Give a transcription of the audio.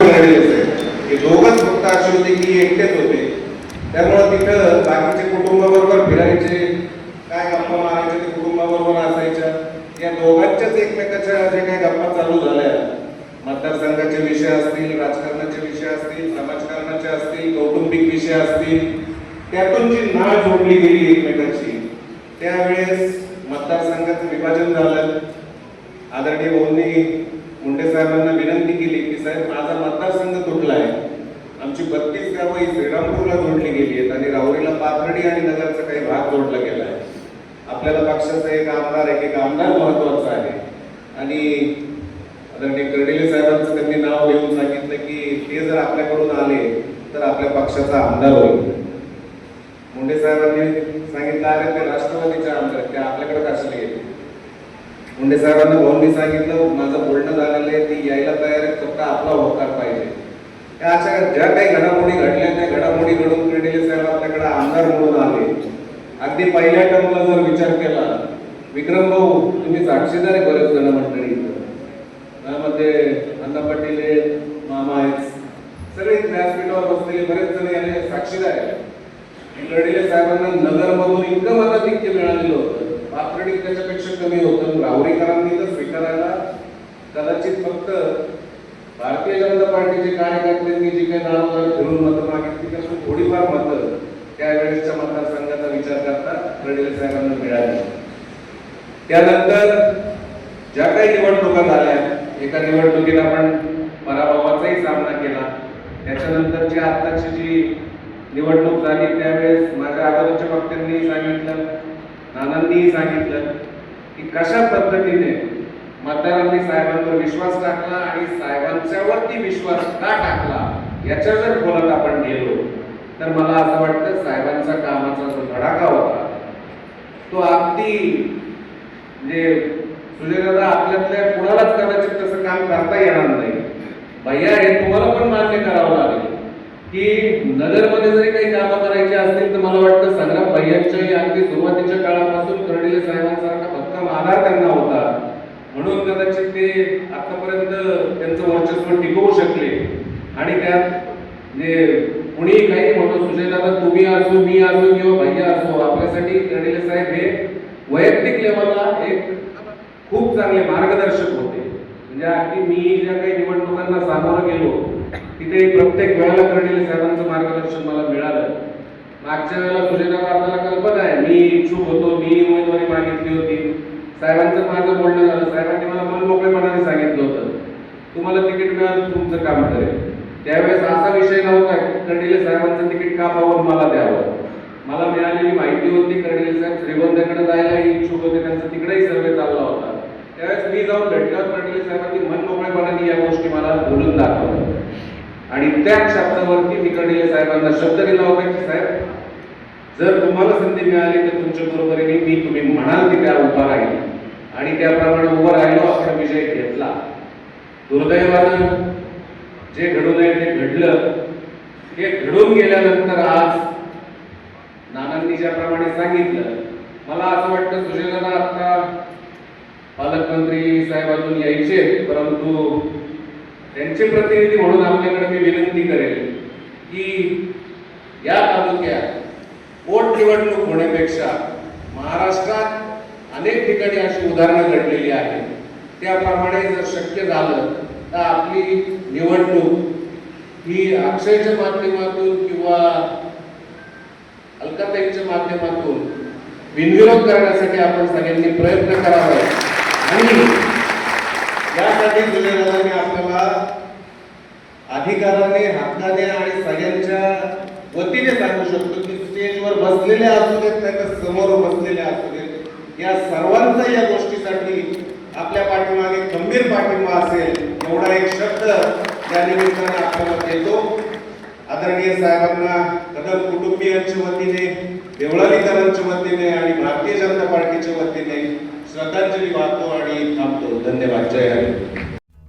हे दोघच फक्त असे होते की एकटेच होते. त्यामुळं तिथं बाकीचे कुटुंबाबरोबर फिरायचे काय गप्पा मारायचे ते कुटुंबाबरोबर असायच्या. या दोघांच्याच एकमेकाच्या जे काही गप्पा चालू झाल्या. मतदारसंघाचे विषय असतील राजकारणाचे विषय असतील समाजकारणाचे असतील कौटुंबिक विषय असतील त्यातून जी नाळ जोडली गेली एकमेकाची त्यावेळेस मतदारसंघाचं विभाजन झालं. आदरणीय भाऊंनी मुंडे साहेबांना विनंती केली की साहेब माझा मतदारसंघ तुटला आहे आमची बत्तीस गावं ही श्रीरामपूरला जोडली गेली आहेत आणि राहुरीला पाथर्डी आणि नगरचा काही भाग जोडला गेला आहे आपल्याला पक्षाचा एक आमदार एक एक आमदार महत्त्वाचा आहे. आणि आदरणीय कर्डिले साहेबांचं त्यांनी नाव घेऊन सांगितलं की ते जर आपल्याकडून आले तर आपल्या पक्षाचा आमदार होईल. मुंडे साहेबांनी सांगितलं अरे ते राष्ट्रवादीचे आमदार ते आपल्याकडे कशाला गेले मुंडे साहेबांना भाऊंनी सांगितलं माझं बोलणं झालेलं आहे ती यायला तयार आहे फक्त आपला होकार पाहिजे. त्या अशा ज्या काही घडामोडी घडल्या त्या घडामोडी घडून क्रेडिले साहेब आपल्याकडे आमदार म्हणून आले. अगदी पहिल्या टर्मला जर विचार केला विक्रम भाऊ तुम्ही साक्षीदार आहे बरेच जण मंडळी त्यामध्ये अण्णा पाटील आहेत, मामा आहेत सगळे व्यासपीठावर बसलेले बरेच जण याने साक्षीदार आहेत. कर्डिले साहेबांना नगरमधून इतकं मताधिक्य मिळालेलं होतं. पाथर्डी त्याच्यापेक्षा कमी होतं. राहुरीकरांनी तर स्वीकारायला कदाचित फक्त भारतीय जनता पार्टीचे कार्यकर्त्यांनी जी काही नाव फिरून मतं मागितली त्यातून थोडीफार मतं त्यावेळेसच्या मतदारसंघाचा विचार करता कर्डिले साहेबांना मिळाली. त्यानंतर ज्या काही निवडणुका झाल्या एका निवडणुकीत आपण पराभवाचाही सामना केला. त्याच्यानंतरची आत्ताची जी निवडणूक झाली त्यावेळेस माझ्या अगोदरच्या वक्त्यांनी सांगितलं नानांनीही सांगितलं. की कशा पद्धतीने मतदारांनी साहेबांवर विश्वास टाकला आणि साहेबांच्यावरती विश्वास का टाकला याच्या जर बोलत आपण गेलो तर मला असं वाटतं साहेबांचा कामाचा जो धडाका होता तो अगदी म्हणजे सुजयदादा आपल्यातल्या कुणालाच कदाचित तसं काम करता येणार नाही. भैया हे तुम्हाला पण मान्य करावं लागेल की नगरमध्ये जरी काही कामं असतील तर मला वाटतं संग्राम भैयांच्याही अगदी सुरुवातीच्या काळापासून कर्डिले साहेबांसारखा भक्कम आधार त्यांना होता. म्हणून कदाचित ते आतापर्यंत त्यांचं वर्चस्व टिकवू शकले. आणि त्यात जे कुणी काही म्हणतो सुजयदादा तुम्ही असो मी असो किंवा भैया असो आपल्यासाठी कर्डिले साहेब हे वैयक्तिक लेवलला एक खूप चांगले मार्गदर्शक होते. म्हणजे अगदी मी ज्या काही निवडणुकांना सामोरं गेलो तिथे प्रत्येक वेळेला कर्डिले साहेबांचं मार्गदर्शन मला मिळालं. मागच्या वेळेला सुजयदादा आपल्याला कल्पना आहे. मी इच्छुक होतो मी उमेदवारी मागितली होती. साहेबांचं माझं बोलणं झालं. साहेबांनी मला मन मोकळेपणाने सांगितलं होतं. तुम्हाला तिकीट मिळालं तुमचं काम करेल. त्यावेळेस असा विषय नव्हता कर्डिले साहेबांचं तिकीट का पाहून मला द्यावं? मला मिळालेली माहिती होती. कर्डिले साहेब श्रीगोंद्याकडे जायला इच्छुक होते. त्यांचा तिकडेही सर्वे चालला होता. त्यावेळेस मी जाऊन भेटल्यावर कर्डिले साहेबांनी मन मोकळेपणाने या गोष्टी मला बोलून दाखवल्या. आणि त्याच शब्दावरती मी कर्डिले साहेबांना शब्द दिला होता की साहेब जर तुम्हाला संधी मिळाली तर तुमच्या बरोबरीने मी तुम्ही म्हणाल की त्या उभा राहील. आणि त्याप्रमाणे उभं राहिलो आपण विजय घेतला. दुर्दैवानं जे घडू आहे ते घडलं. हे घडून गेल्यानंतर आज नानांनी ज्याप्रमाणे सांगितलं मला असं वाटतं सुजयदादा आता पालकमंत्री साहेब अजून यायचे परंतु त्यांचे प्रतिनिधी म्हणून आपल्याकडे मी विनंती करेल की या तालुक्यात पोटनिवडणूक होण्यापेक्षा महाराष्ट्रात अनेक ठिकाणी अशी उदाहरणं घडलेली आहेत. त्याप्रमाणे जर शक्य झालं तर आपली निवडणूक ही अक्षयच्या माध्यमातून किंवा अलकाताईच्या माध्यमातून बिनविरोध करण्यासाठी आपण सगळ्यांनी प्रयत्न करावा. आणि यासाठी जुलेदारांनी आपल्याला अधिकाराने हक्काने आणि सगळ्यांच्या वतीने सांगू शकतो की स्टेजवर बसलेले असू देत नाही तर समोर बसलेले असू देत या सर्वांचा या गोष्टीसाठी आपल्या पाठीमागे गंभीर पाठिंबा असेल एवढा एक शब्द या निमित्तानं आपल्याला देतो. आदरणीय साहेबांना कदम कुटुंबियांच्या वतीने देवळालीकरांच्या वतीने आणि भारतीय जनता पार्टीच्या वतीने श्रद्धांजली वाहतो आणि थांबतो. धन्यवाद. जय Hari